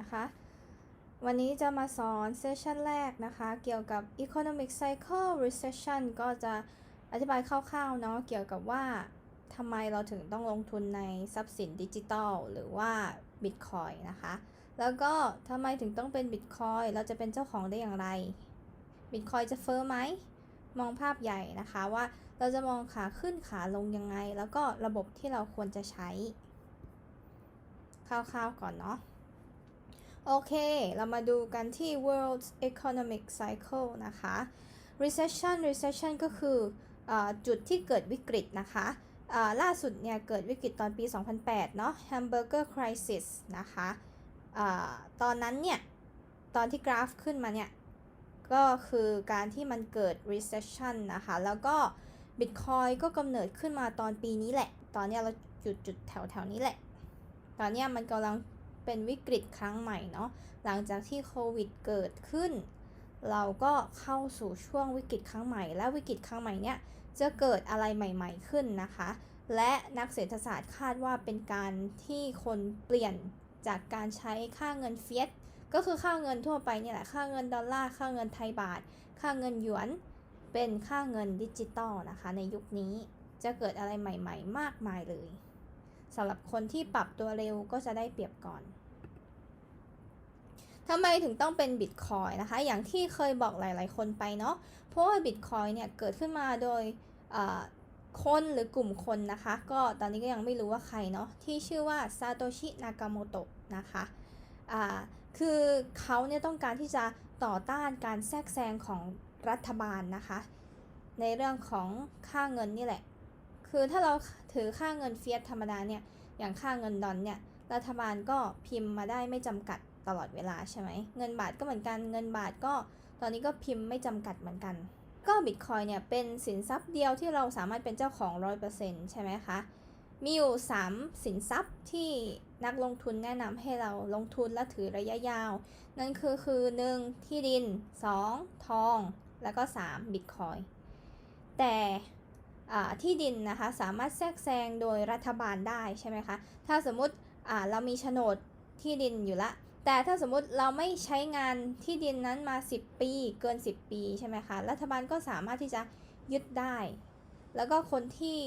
นะคะ วันนี้จะมาสอนเซสชันแรกนะคะ เกี่ยวกับ economic cycle recession ก็จะอธิบายคร่าวๆเนาะเกี่ยวกับว่าทำไมเราถึงต้องลงทุนในทรัพย์สินดิจิทัลหรือว่า Bitcoin นะคะ แล้วก็ทำไมถึงต้องเป็น Bitcoin เราจะเป็นเจ้าของได้อย่างไร Bitcoin จะเฟ้อไหม มองภาพใหญ่นะคะว่าเราจะมองขาขึ้นขาลงยังไง แล้วก็ระบบที่เราควรจะใช้คร่าวๆก่อนเนาะ โอเค เรามาดูกันที่ World Economic Cycle นะคะ Recession Recession ก็คืออจุดที่เกิดวิกฤตนะคะล่าสุดเนี่ยเกิดวิกฤตตอนปี 2008 เนาะ Hamburger Crisis นะคะอตอนนั้นเนี่ย ตอนที่กราฟขึ้นมาเนี่ย ก็คือการที่มันเกิด recession นะคะ แล้วก็ Bitcoin ก็กำเนิดขึ้นมาตอนปีนี้แหละ ตอนนี้เราจุดจุดแถวแถวนี้แหละ ตอนนี้มันกำลัง เป็นวิกฤตครั้งใหม่เนาะหลังจากที่โควิดเกิดขึ้น เราก็เข้าสู่ช่วงวิกฤตครั้งใหม่ และวิกฤตครั้งใหม่เนี้ยจะเกิดอะไรใหม่ ๆขึ้นนะคะ และนักเศรษฐศาสตร์คาดว่าเป็นการที่คนเปลี่ยนจากการใช้ค่าเงินเฟียสก็คือค่าเงินทั่วไปเนี่ยแหละค่าเงินดอลลาร์ค่าเงินไทยบาท ค่าเงินหยวน เป็นค่าเงินดิจิตอลนะคะ ในยุคนี้จะเกิดอะไรใหม่ ๆ มากมายเลยสำหรับคนที่ปรับตัวเร็วก็จะได้เปรียบก่อน ทำไมถึงต้องเป็นบิตคอยนะคะ อย่างที่เคยบอกหลาย ๆ คนไปเนาะ เพราะว่าบิตคอยเนี่ยเกิดขึ้นมาโดยคนหรือกลุ่มคนนะคะ ก็ตอนนี้ก็ยังไม่รู้ว่าใครเนาะที่ชื่อว่าซาโตชินากาโมโตะนะคะคือเขาเนี่ยต้องการที่จะต่อต้านการแทรกแซงของรัฐบาลนะคะ ในเรื่องของค่าเงินนี่แหละ คือถ้าเราถือค่าเงินเฟียสธรรมดาเนี่ย อย่างค่าเงินดอลเนี่ย รัฐบาลก็พิมพ์มาได้ไม่จำกัด ตลอดเวลาใช่ไหมเงินบาทก็เหมือนกันเงินบาทก็ตอนนี้ก็พิมพ์ไม่จำกัดเหมือนกัน ก็บิตคอยเนี่ยเป็นสินทรัพย์เดียวที่เราสามารถเป็นเจ้าของ 100%ใช่ไหมคะมีอยู่ 3 สินทรัพย์ที่นักลงทุนแนะนำให้เราลงทุนและถือระยะยาว นั่นคือคือ 1. ที่ดิน 2. ทอง แล้วก็ 3. บิตคอยแต่ที่ดินนะคะสามารถแทรกแซงโดยรัฐบาลได้ใช่ไหมคะ ถ้าสมมติเรามีโฉนดที่ดินอยู่ละ แต่ถ้าสมมุติเราไม่ใช้งานที่ดินนั้นมา 10 ปีเกิน 10 ปีใช่ไหมคะรัฐบาลก็สามารถที่จะยึดได้ แล้วก็คนที่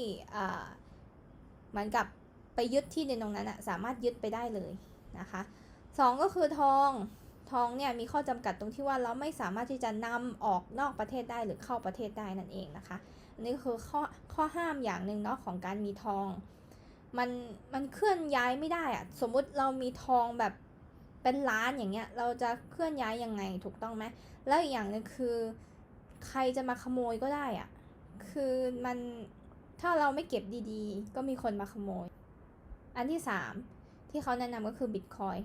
เหมือนกับไปยึดที่ดินตรงนั้นอะสามารถยึดไปได้เลยนะคะสองก็คือทองทองเนี่ยมีข้อจำกัดตรงที่ว่าเราไม่สามารถที่จะนำออกนอกประเทศได้หรือเข้าประเทศได้นั่นเองนะคะอันนี้คือข้อข้อห้ามอย่างหนึ่งเนาะของการมีทอง มันมันเคลื่อนย้ายไม่ได้อะสมมุติเรามีทองแบบ เป็นล้านอย่างเงี้ยเราจะเคลื่อนย้ายยังไงถูกต้องไหมแล้วอีกอย่างหนึงคือ ใครจะมาขโมยก็ได้อะคือมันถ้าเราไม่เก็บดีๆ ก็มีคนมาขโมย อันที่สามที่เขาแนะนำก็คือบิตคอย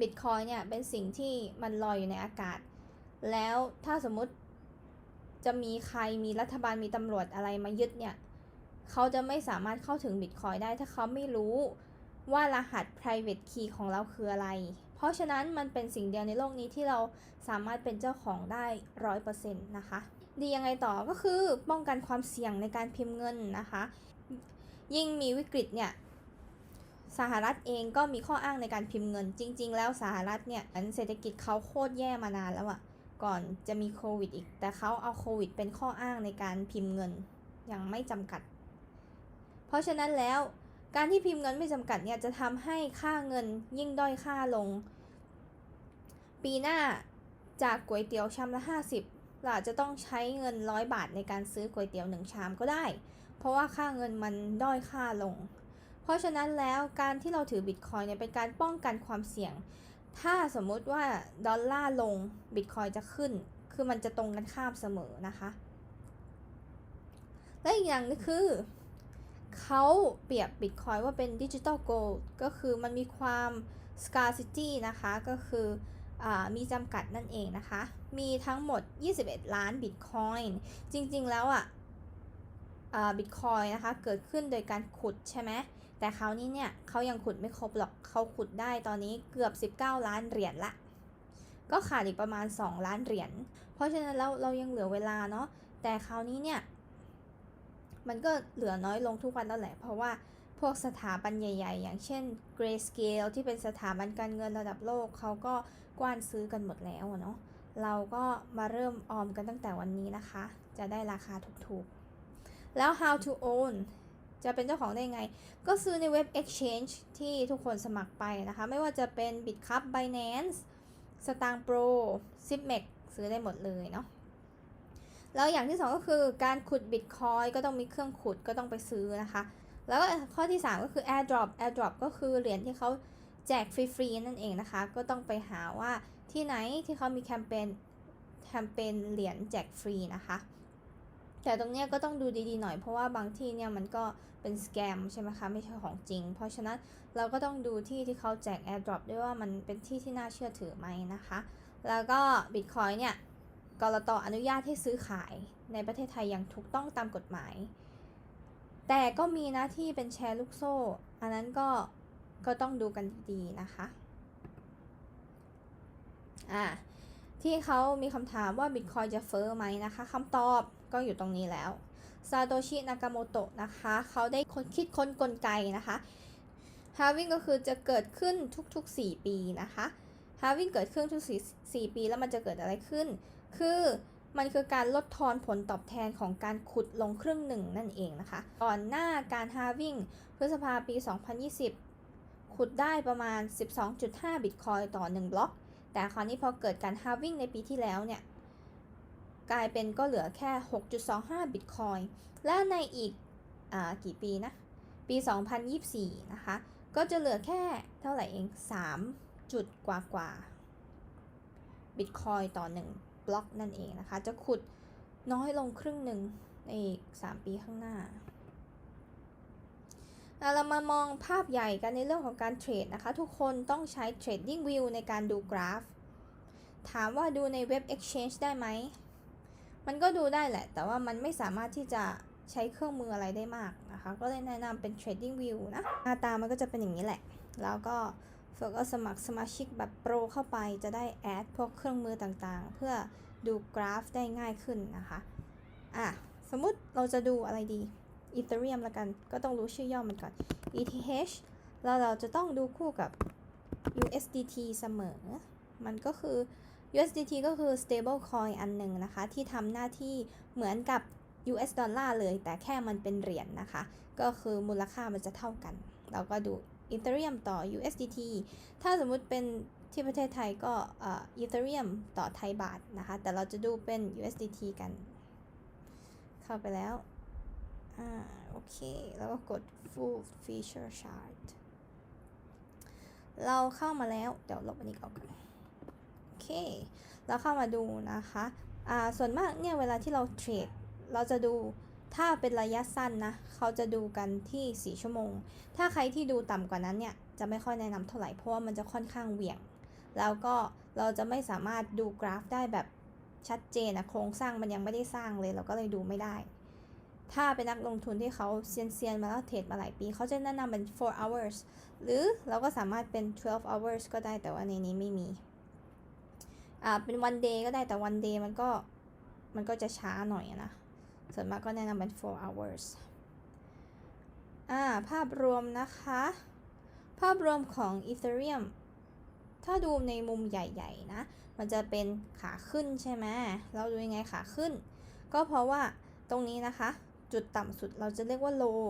บิตคอยเนี่ยเป็นสิ่งที่มันลอยอยู่ในอากาศ แล้วถ้าสมมุติจะมีใครมีรัฐบาลมีตำรวจอะไรมายึดเนี่ย เขาจะไม่สามารถเข้าถึงบิตคอยได้ ถ้าเขาไม่รู้ ว่ารหัส private key ของเราคืออะไร เพราะฉะนั้นมันเป็นสิ่งเดียวในโลกนี้ที่เราสามารถเป็นเจ้าของได้ร้อยเปอร์เซ็นต์นะคะ ดียังไงต่อก็คือป้องกันความเสี่ยงในการพิมพ์เงินนะคะ ยิ่งมีวิกฤตเนี่ยสหรัฐเองก็มีข้ออ้างในการพิมพ์เงิน จริง ๆ แล้วสหรัฐเนี่ยเศรษฐกิจเขาโคตรแย่มานานแล้วอะก่อนจะมีโควิดอีก แต่เขาเอาโควิดเป็นข้ออ้างในการพิมพ์เงินอย่างไม่จำกัด เพราะฉะนั้นแล้ว การที่พิมพ์เงินไม่จำกัดเนี่ยจะทำให้ค่าเงินยิ่งด้อยค่าลง ปีหน้าจากก๋วยเตี๋ยวชามละ 50เราอาจจะต้องใช้เงินร้อยบาทในการซื้อก๋วยเตี๋ยวหนึ่งชามก็ได้ เพราะว่าค่าเงินมันด้อยค่าลง เพราะฉะนั้นแล้วการที่เราถือบิตคอยเนี่ยเป็นการป้องกันความเสี่ยง ถ้าสมมุติว่าดอลลาร์ลงบิตคอยจะขึ้น คือมันจะตรงกันข้ามเสมอนะคะ และอีกอย่างนึงคือ เขาเปรียบบิตคอยว่าเป็นดิจิ t a ลโกลด์ก็คือมันมีความ scarcity นะคะ ก็คืออมีจำกัดนั่นเองนะคะ มีทั้งหมด 21 ล้านบิตคอยน์จริง ๆ แล้วอะบิตคอยนะคะ เกิดขึ้นโดยการขุดใช่ไหม แต่คราวนี้เนี่ยเขายังขุดไม่ครบหรอกเขาขุดได้ตอนนี้เกือบ 19 ล้านเหรียญละ ก็ขาดอีกประมาณ 2 ล้านเหรียญ เพราะฉะนั้นเราเรายังเหลือเวลาเนาะ แต่คราวนี้เนี่ย มันก็เหลือน้อยลงทุกวันแล้วแหละ เพราะว่าพวกสถาบันใหญ่ ๆ อย่างเช่น Grayscale ที่เป็นสถาบันการเงินระดับโลกเขาก็กว้านซื้อกันหมดแล้วเนาะเราก็มาเริ่มออมกันตั้งแต่วันนี้นะคะ จะได้ราคาถูกๆ แล้ว how to own จะเป็นเจ้าของได้ไง ก็ซื้อในเว็บ exchange ที่ทุกคนสมัครไปนะคะ ไม่ว่าจะเป็น Bitcup Binance สตางค์ Pro Zipmex ซื้อได้หมดเลยเนาะ แล้วอย่างที่สองก็คือการขุด Bitcoin ก็ต้องมีเครื่องขุดก็ต้องไปซื้อนะคะ แล้วก็ข้อที่ 3 ก็คือ airdrop airdrop ก็คือเหรียญที่เขาแจกฟรีๆนั่นเองนะคะ ก็ต้องไปหาว่าที่ไหนที่เขามีแคมเปญแคมเปญเหรียญแจกฟรีนะคะ แต่ตรงนี้ก็ต้องดูดีๆหน่อยเพราะว่าบางที่เนี่ยมันก็เป็นสแกมใช่ไหมคะไม่ใช่ของจริง เพราะฉะนั้นเราก็ต้องดูที่ที่เขาแจก airdrop ด้วยว่ามันเป็นที่ที่น่าเชื่อถือไหมนะคะ แล้วก็ Bitcoin เนี่ย กรตอนุญาตให้ซื้อขายในประเทศไทยอย่างถูกต้องตามกฎหมาย แต่ก็มีนะที่เป็นแชร์ลูกโซ่ อันนั้นก็ก็ต้องดูกันดีๆนะคะ อ่าที่เขามีคำถามว่า Bitcoin จะเฟอ้อไหมนะคะคำตอบก็อยู่ตรงนี้แล้ว ซาโตชิ นากาโมโตะนะคะ เขาได้คนคิดค้นกลไกนะคะ halving ก็คือจะเกิดขึ้นทุกๆ 4 ปีนะคะ halving เกิดขึ้นทุก 4 ปีแล้วมันจะเกิดอะไรขึ้น คือมันคือการลดทอนผลตอบแทนของการขุดลงครึ่งหนึ่งนั่นเองนะคะ ก่อนหน้าการ halving พฤษภาปี 2020 ขุดได้ประมาณ 12.5 บิตคอยต่อ 1 บล็อก แต่คราวนี้พอเกิดการ halving ในปีที่แล้วเนี่ย กลายเป็นก็เหลือแค่ 6.25 บิตคอยและในอีกอกี่ปีนะ ปี 2024 นะคะ ก็จะเหลือแค่เท่าไหร่เอง 3 จุดกว่ากว่าบิตคอยต่อ 1 บล็อกนั่นเองนะคะ จะขุดน้อยลงครึ่งหนึ่งในอีก 3 ปีข้างหน้า เรามามองภาพใหญ่กันในเรื่องของการเทรดนะคะ ทุกคนต้องใช้ Trading View ในการดูกราฟ ถามว่าดูในเว็บ Exchange ได้ไหม มันก็ดูได้แหละ แต่ว่ามันไม่สามารถที่จะใช้เครื่องมืออะไรได้มากนะคะ ก็เลยแนะนำเป็น Trading View นะ หน้าตามันก็จะเป็นอย่างนี้แหละ แล้วก็ เฟิร์กก็สมัครสมาชิกแบบโปรเข้าไปจะได้แอดพวกเครื่องมือต่างๆ เพื่อดูกราฟได้ง่ายขึ้นนะคะ อะ สมมุติเราจะดูอะไรดี Ethereum ละกัน ก็ต้องรู้ชื่อย่อมันก่อน ETH แล้วเราจะต้องดูคู่กับ USDT เสมอ มันก็คือ USDT ก็คือ stable coin อันหนึ่งนะคะ ที่ทำหน้าที่เหมือนกับ US ดอลลาร์เลย แต่แค่มันเป็นเหรียญนนะคะ ก็คือมูลค่ามันจะเท่ากัน เราก็ดู Ethereum ต่อ USDT ถ้าสมมุติเป็นที่ประเทศไทยก็อ่อ Ethereum ต่อไทยบาทนะคะ แต่เราจะดูเป็น USDT กัน เข้าไปแล้ว อ่า โอเค แล้วก็กด full feature chart เราเข้ามาแล้ว เดี๋ยวลบอันนี้ออกกันโอเค เราเข้ามาดูนะคะ อ่า ส่วนมากเนี่ยเวลาที่เราเทรด เราจะดู ถ้าเป็นระยะสั้นนะ เขาจะดูกันที่ 4 ชั่วโมง ถ้าใครที่ดูต่ำกว่านั้นเนี่ย จะไม่ค่อยแนะนำเท่าไหร่ เพราะว่ามันจะค่อนข้างเหวี่ยง แล้วก็เราจะไม่สามารถดูกราฟได้แบบชัดเจนนะโครงสร้างมันยังไม่ได้สร้างเลย เราก็เลยดูไม่ได้ ถ้าเป็นนักลงทุนที่เขาเซียนๆมาแล้วเทรดมาหลายปี เขาจะแนะนำเป็น 4 hours หรือเราก็สามารถเป็น 12 hours ก็ได้ แต่ว่าในนี้ไม่มี อ่า เป็น one day ก็ได้ แต่ one day มันก็ มันก็จะช้าหน่อยนะ ส่วนมากก็แนะนำเป็น4 hours อ่า ภาพรวมนะคะ ภาพรวมของ Ethereum ถ้าดูในมุมใหญ่ ๆ นะ มันจะเป็นขาขึ้นใช่ไหม เราดูยังไงขาขึ้น ก็เพราะว่าตรงนี้นะคะ จุดต่ำสุดเราจะเรียกว่า low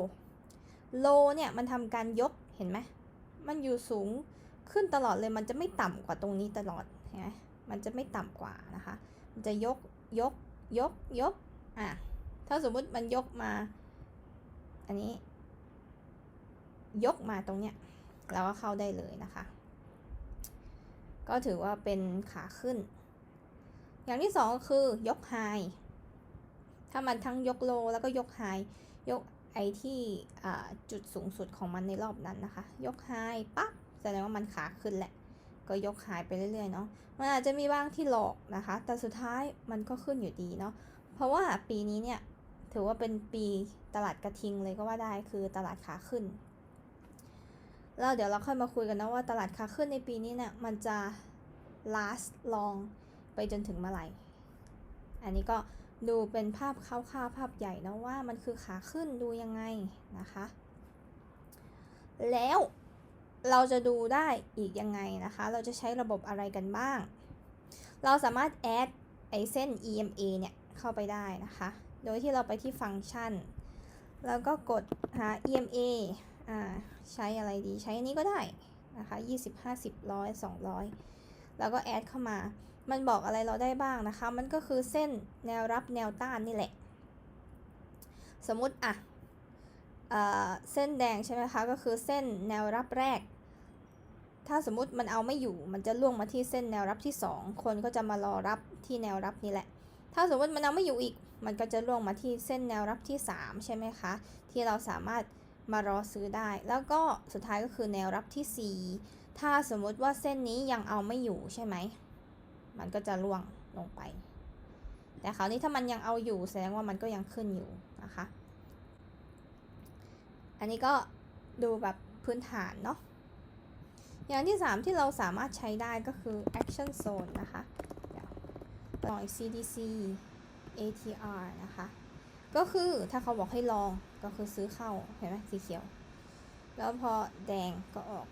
low เนี่ย มันทำการยก เห็นไหม มันอยู่สูงขึ้นตลอดเลย มันจะไม่ต่ำกว่าตรงนี้ตลอด เห็นไหมมันจะไม่ต่ำกว่านะคะ มันจะยก ยก ยก ยก อะ ถ้าสมมุติมันยกมา อันนี้ ยกมาตรงเนี้ยเราก็เข้าได้เลยนะคะ ก็ถือว่าเป็นขาขึ้น อย่างที่สองก็คือยกไฮถ้ามันทั้งยกโลแล้วก็ยกไฮยกไอที่จุดสูงสุดของมันในรอบนั้นนะคะ ยกไฮปั๊บแสดงว่ามันขาขึ้นแหละ ก็ยกไฮไปเรื่อยๆเนาะมันอาจจะมีบ้างที่หลอกนะคะ แต่สุดท้ายมันก็ขึ้นอยู่ดีเนาะเพราะว่าปีนี้เนี่ย ถือว่าเป็นปีตลาดกระทิงเลยก็ว่าได้คือตลาดขาขึ้น แล้วเดี๋ยวเราค่อยมาคุยกันนะว่าตลาดขาขึ้นในปีนี้เนี่ยมันจะ last long ไปจนถึงเมื่อไหร่ อันนี้ก็ดูเป็นภาพคร่าวๆภาพใหญ่นะว่ามันคือขาขึ้นดูยังไงนะคะ แล้วเราจะดูได้อีกยังไงนะคะ เราจะใช้ระบบอะไรกันบ้าง เราสามารถ add ไอเส้น EMA เนี่ยเข้าไปได้นะคะ โดยที่เราไปที่ฟังก์ชัน แล้วก็กดหา EMA อ่าใช้อะไรดีใช้อันนี้ก็ได้นะคะ20 50 100 200 แล้วก็แอดเข้ามา มันบอกอะไรเราได้บ้างนะคะ มันก็คือเส้นแนวรับแนวต้านนี่แหละ สมมุติอะเเส้นแดงใช่ไหมคะ ก็คือเส้นแนวรับแรก ถ้าสมมติมันเอาไม่อยู่ มันจะล่วงมาที่เส้นแนวรับที่ 2 คนก็จะมารอรับที่แนวรับนี่แหละ ถ้าสมมติมันเอาไม่อยู่อีก มันก็จะล่วงมาที่เส้นแนวรับที่ 3 ใช่ไหมคะ ที่เราสามารถมารอซื้อได้ แล้วก็สุดท้ายก็คือแนวรับที่ 4 ถ้าสมมติว่าเส้นนี้ยังเอาไม่อยู่ใช่ไหม มันก็จะล่วงลงไป แต่คราวนี้ถ้ามันยังเอาอยู่แสดงว่ามันก็ยังขึ้นอยู่นะคะ อันนี้ก็ดูแบบพื้นฐานเนาะ อย่างที่ 3 ที่เราสามารถใช้ได้ก็คือ action zone นะคะ เดี๋ยวหน่อย CDC ATR นะคะ ก็คือถ้าเขาบอกให้ลองก็คือซื้อเข้า เห็นไหมสีเขียว แล้วพอแดงก็ออก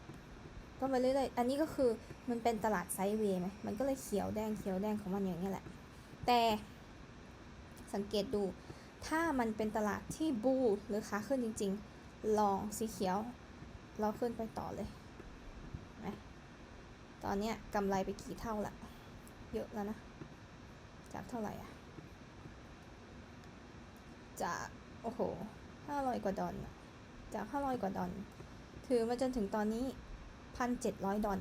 ก็ไปเรื่อยๆ อันนี้ก็คือมันเป็นตลาดไซด์เวย์ไหมมันก็เลยเขียวแดงเขียวแดงของมันอย่างนี้แหละ แต่สังเกตดู ถ้ามันเป็นตลาดที่บูหรือขาขึ้นจริง ๆ ลองสีเขียว เราขึ้นไปต่อเลยตอนเนี้ยกำไรไปกี่เท่าละ เยอะแล้วนะ จากเท่าไหร่อะจาก โอ้โหห้าร้อยกว่าดอลจากห้าร้อยกว่าดอลถือมาจนถึงตอนนี้พันเจ็ดร้อยดอล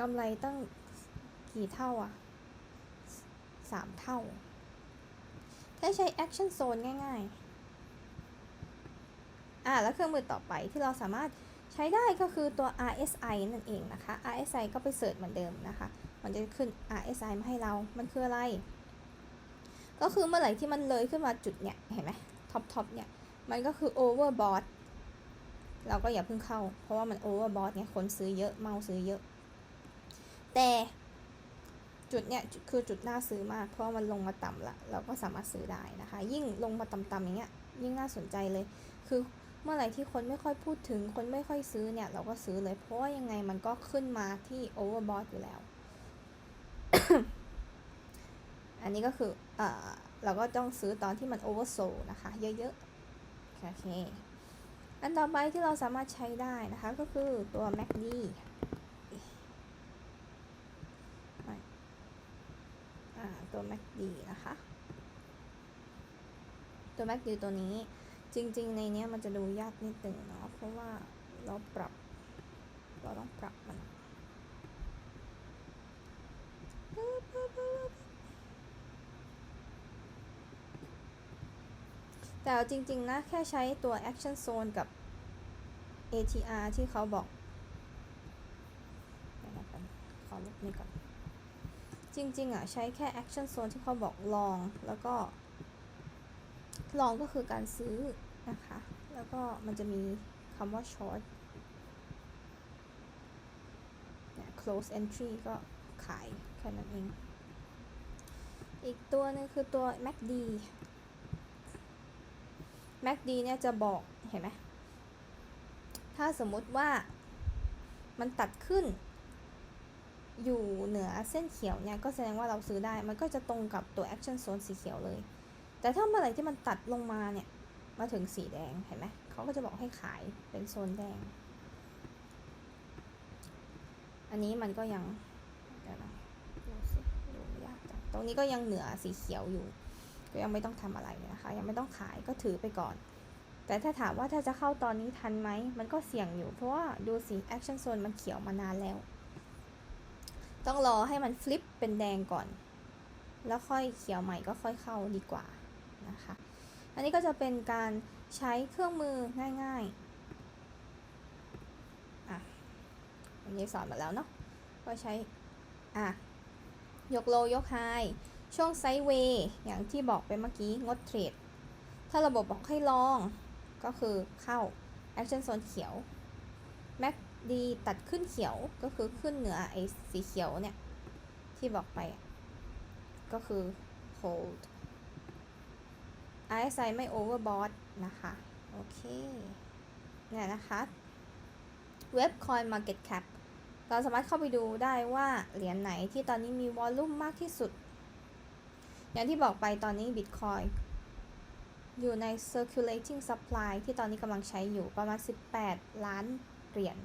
กำไรตั้งกี่เท่าอะสามเท่า ถ้าใช้ action zone ง่าย ๆ อะแล้วเครื่องมือต่อไปที่เราสามารถใช้ได้ก็คือตัว RSI นั่นเองนะคะ RSI ก็ไปเสิร์ชเหมือนเดิมนะคะ มันจะขึ้น RSI มาให้เรา มันคืออะไร ก็คือเมื่อไหร่ที่มันเลยขึ้นมาจุดเนี่ยเห็นไหมท็อปท็อปเนี่ยมันก็คือ overbought เราก็อย่าเพิ่งเข้า เพราะว่ามัน overbought เนี่ยคนซื้อเยอะเมาซื้อเยอะ แต่จุดเนี่ยคือจุดน่าซื้อมาก เพราะว่ามันลงมาต่ำละเราก็สามารถซื้อได้นะคะ ยิ่งลงมาต่ำๆอย่างเงี้ยยิ่งน่าสนใจเลย คือเมื่อไหร่ที่คนไม่ค่อยพูดถึงคนไม่ค่อยซื้อเนี่ย เราก็ซื้อเลย เพราะว่ายังไงมันก็ขึ้นมาที่ overbought อยู่แล้ว อันนี้ก็คือเอ่อเราก็ต้องซื้อตอนที่มัน oversold นะคะ เยอะๆ โอเค อันต่อไปที่เราสามารถใช้ได้นะคะก็คือตัว MACD อ่าตัว MACD นะคะ ตัว MACD ตัวนี้จริง ๆ ในเนี้ยมันจะดูยากนิดหนึ่งเนาะเพราะว่าเราปรับ เราต้องปรับมัน แต่จริงๆนะ แค่ใช้ตัว action zone กับ ATR ที่เขาบอกขอลบนี่ก่อน จริงๆอะใช้แค่ action zone ที่เขาบอกลอง แล้วก็ ลองก็คือการซื้อนะคะ แล้วก็มันจะมีคำว่า short เนี่ย close entry ก็ขายแค่นั้นเอง อีกตัวหนึงคือตัว MACD MACD เนี่ยจะบอกเห็นไหมถ้าสมมุติว่ามันตัดขึ้น อยู่เหนือเส้นเขียวเนี่ยก็แสดงว่าเราซื้อได้ มันก็จะตรงกับตัว action zone สีเขียวเลย แต่ถ้าเมื่อไหร่ที่มันตัดลงมาเนี่ย มาถึงสีแดงเห็นไหมเขาก็จะบอกให้ขายเป็นโซนแดง อันนี้มันก็ยังเดี๋ยวนะดูสิดูยากจังตรงนี้ก็ยังเหนือสีเขียวอยู่ ก็ยังไม่ต้องทำอะไรนะคะ ยังไม่ต้องขายก็ถือไปก่อน แต่ถ้าถามว่าถ้าจะเข้าตอนนี้ทันไหม มันก็เสี่ยงอยู่ เพราะว่าดูสิ action zone มันเขียวมานานแล้ว ต้องรอให้มันฟลิปเป็นแดงก่อน แล้วค่อยเขียวใหม่ก็ค่อยเข้าดีกว่านะคะ อันนี้ก็จะเป็นการใช้เครื่องมือง่ายๆ อะอันนี้สอนมาแล้วเนาะ ก็ใช้ อะ ยกโลยกไฮ ช่วงไซด์เวย์อย่างที่บอกไปเมื่อกี้งดเทรด ถ้าระบบบอกให้ลองก็คือเข้า Action Zone เขียว MACD ตัดขึ้นเขียวก็คือขึ้นเหนือไอ้สีเขียวเนี่ย ที่บอกไป ก็คือ hold RSI ไม่ overbought นะคะ โอเค เนี่ยนะคะ เว็บ Coin Market Cap เราสามารถเข้าไปดูได้ว่าเหรียญไหนที่ตอนนี้มีวอลลุ่มมากที่สุด อย่างที่บอกไปตอนนี้ Bitcoin อยู่ใน circulating supply ที่ตอนนี้กำลังใช้อยู่ประมาณ 18 ล้านเหรียญ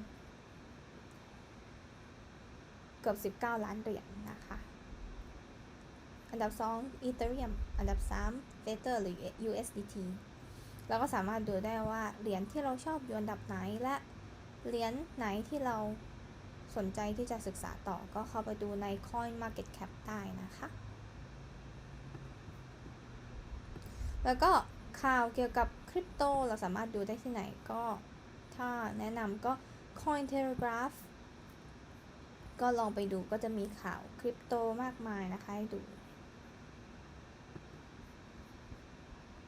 เกือบ 19 ล้านเหรียญนะคะ อันดับ 2 Ethereum อันดับ 3 Tether หรือ USDT เราก็สามารถดูได้ว่าเหรียญที่เราชอบอยู่อันดับไหนและเหรียญไหนที่เราสนใจที่จะศึกษาต่อก็เข้าไปดูใน Coin Market Cap ได้นะคะ แล้วก็ข่าวเกี่ยวกับคริปโตเราสามารถดูได้ที่ไหนก็ ถ้าแนะนำก็ Cointelegraph ก็ลองไปดูก็จะมีข่าวคริปโตมากมายนะคะให้ดู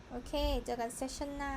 โอเค เจอกันเซสชั่นหน้า